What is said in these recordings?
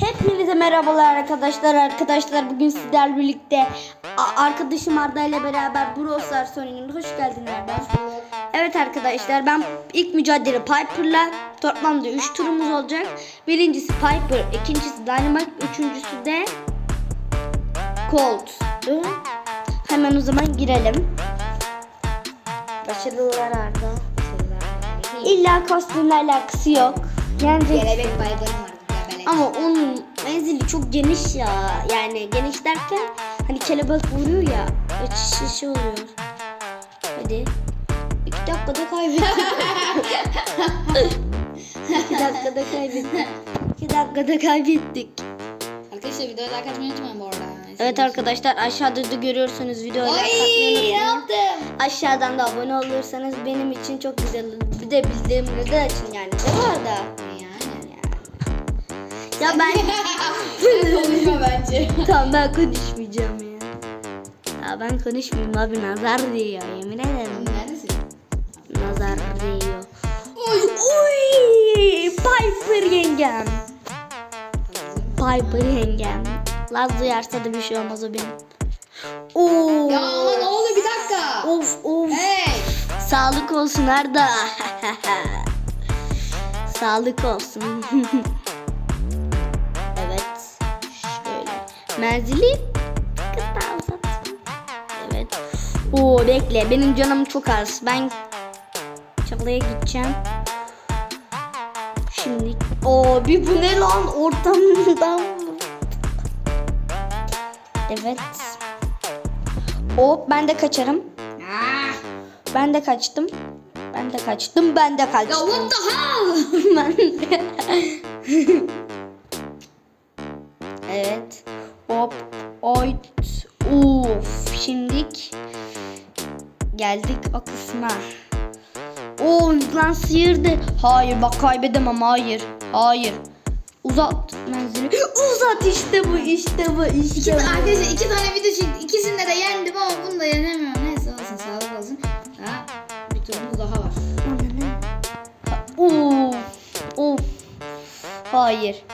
Hepinize merhabalar arkadaşlar. Arkadaşlar bugün sizlerle birlikte arkadaşım Arda ile beraber Brawl Stars oynuyoruz. Hoş geldin Arda. Evet arkadaşlar ben ilk mücadele Piper'la toplamda 3 turumuz olacak. Birincisi Piper, ikincisi Dynamite, üçüncüsü de Colt. Hemen o zaman girelim. Başarılar Arda. İlla kostümle alakası yok. Yenecek. Kelebek. Kelebek. Ama onun menzili çok geniş ya. Yani geniş derken hani kelebek vuruyor ya. Ötüşü şey oluyor. Hadi. İki dakikada kaybettik. İki dakikada kaybettik. İki dakikada kaybettik. Arkadaşlar videoya like atmayı unutmayın bu arada. Evet arkadaşlar aşağıda da görüyorsunuz videoyu like atmayı unutmayın. yaptım? Aşağıdan da abone olursanız benim için çok güzel olur. Bir de bildirimleri de açın yani. Ne var da? Yani. Ya ben Konuşma bence. Tamam ben konuşmayacağım ya. Ya ben konuşmayayım abi nazar değiyor yemin ederim. Neredesin? Nazar değiyor. Uy uy Piper yengem. Piper yengem. Laz duyarsa da bir şey olmaz o benim. Oo. Ya ama ne oldu bir dakika. Of of. Hey. Sağlık olsun Arda. Sağlık olsun. Menzili kısa uzatayım. Evet. Oo bekle. Benim canım çok az. Ben çalıya gideceğim. Şimdi. Oo bir bu ne lan ortamdan. Evet. Hop ben de kaçarım. Ben de kaçtım. Ben de kaçtım. Ben de Ya kaçtım. what the hell? ben de. evet. Hop. Oyt. Uf. Şimdik. Geldik o kısma. Oo lan sıyırdı. Hayır bak kaybedemem. Hayır. Hayır. Uzat menzili. Uzat işte bu işte bu işte İki, bu. arkadaşlar iki tane video çektik. İkisinde de yendim ama bunu da yenemiyorum. Neyse olsun sağlık olsun. Ha, bir turumuz daha var. Uf. Uf. Hayır.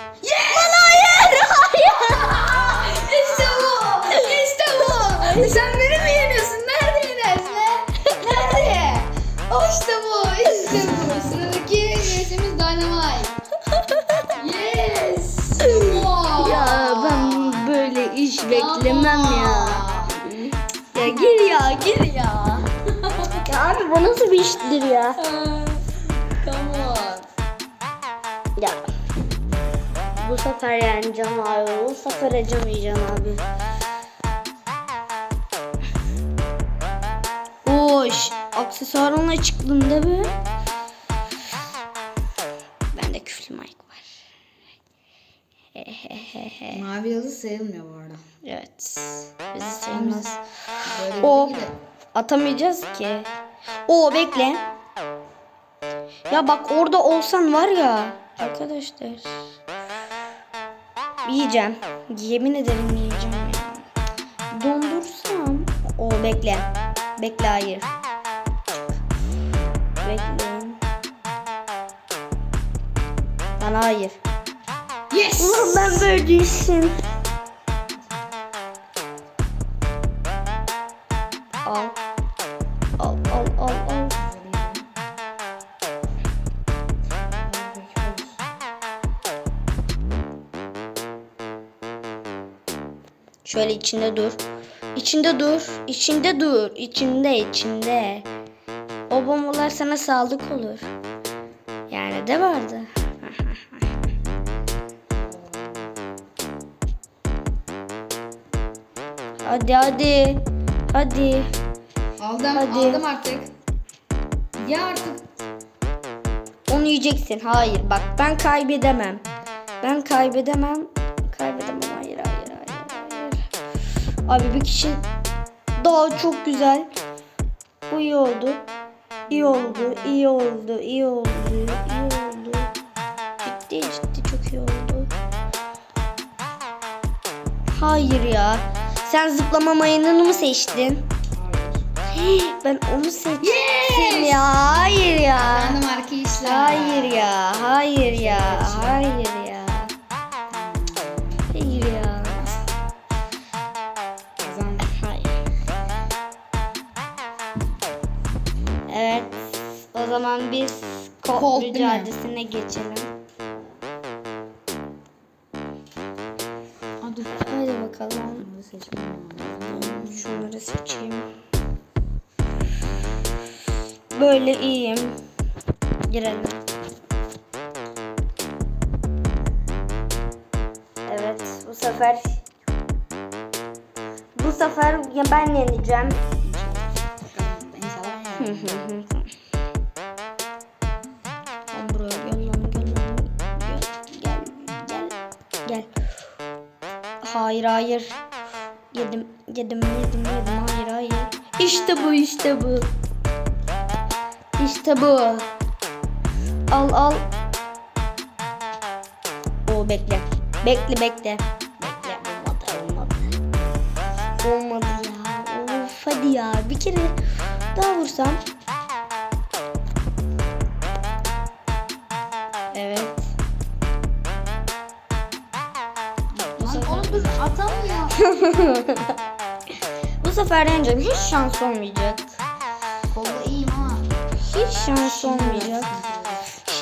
Beklemem ya. Ya gir ya gir ya. ya abi bu nasıl bir iştir ya? Come on. Ya. Bu sefer yeneceğim abi. Bu sefer acımayacağım abi. Hoş. Aksesuarınla çıktın değil mi? Mavi yıldız sayılmıyor bu arada. Evet. Bizi sayılmaz. O atamayacağız ki. O bekle. Ya bak orada olsan var ya arkadaşlar. Yiyeceğim. Yemin ederim yiyeceğim ya. Dondursam. O bekle. Bekle hayır. Bekle. Bana hayır. Yes. Ulan ben böyle değilsin. Al. Al al al al. Şöyle içinde dur. İçinde dur. İçinde dur. İçinde içinde. O bombalar sana sağlık olur. Yani de vardı. Hadi hadi. Hadi. Aldım. Hadi. Aldım artık. Ya artık. Onu yiyeceksin. Hayır bak ben kaybedemem. Ben kaybedemem. Kaybedemem. Hayır hayır hayır hayır. Abi bir kişi daha çok güzel. Bu iyi oldu. İyi oldu. iyi oldu. iyi oldu. iyi oldu. Ciddi ciddi çok iyi oldu. Hayır ya. Sen zıplama mayınını mı seçtin? Ben onu seçtim yes! ya. Hayır ya. Kazandım arkadaşlar. Hayır ya. Hayır ya. Hayır ya. Hayır ya. Hayır. Evet. O zaman biz kod, mücadelesine geçelim. Dur. Hadi bakalım. Şunları seçeyim. Böyle iyiyim. Girelim. Evet bu sefer bu sefer ya ben yeneceğim. Lan buraya gel lan gel lan. Gel gel gel. Hayır hayır. Yedim yedim yedim yedim hayır hayır. İşte bu işte bu. İşte bu. Al al. O bekle. Bekle bekle. Bekle olmadı olmadı. Olmadı ya. Of hadi ya bir kere daha vursam. Sefer, onu dur atamıyor. bu sefer yeneceğim. Hiç şans olmayacak. Kolda iyiyim ama. Hiç şans olmayacak.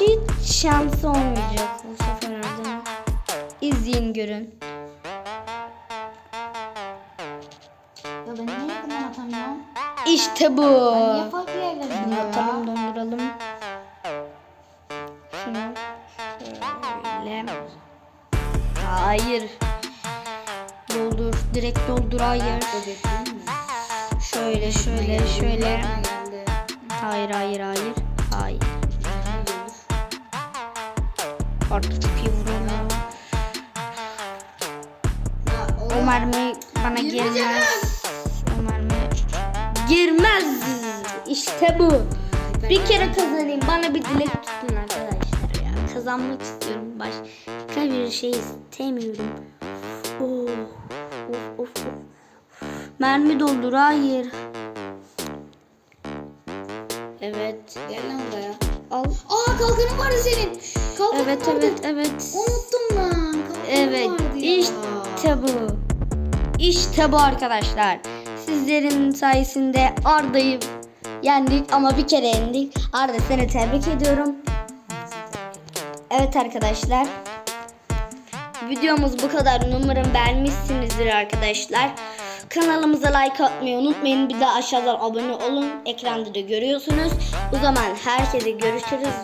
Hiç şans olmayacak bu sefer Erdem'in. İzleyin görün. Ya ben niye yakından atamıyorum? İşte bu. Ben niye farklı gidiyorum atalım donduralım. Şunu şöyle. Hayır. Direkt doldur. Hayır. Şöyle şöyle şöyle. Hayır hayır hayır. Hayır. Artık çok iyi vuruyorum. O mermi bana girmez. O mermi girmez. İşte bu. Bir kere kazanayım. Bana bir dilek tutun arkadaşlar ya. Kazanmak istiyorum. Başka bir şey istemiyorum. Of of of. Mermi doldur. Hayır. Evet. Gel lan buraya. Al. Aa kalkanın vardı senin. Kalkanın Evet vardı. evet evet. Unuttum lan. Kalkanın Evet vardı ya. işte bu. İşte bu arkadaşlar. Sizlerin sayesinde Arda'yı yendik ama bir kere yendik. Arda seni tebrik ediyorum. Evet arkadaşlar. Videomuz bu kadar. Umarım beğenmişsinizdir arkadaşlar. Kanalımıza like atmayı unutmayın. Bir de aşağıdan abone olun. Ekranda da görüyorsunuz. O zaman herkese görüşürüz.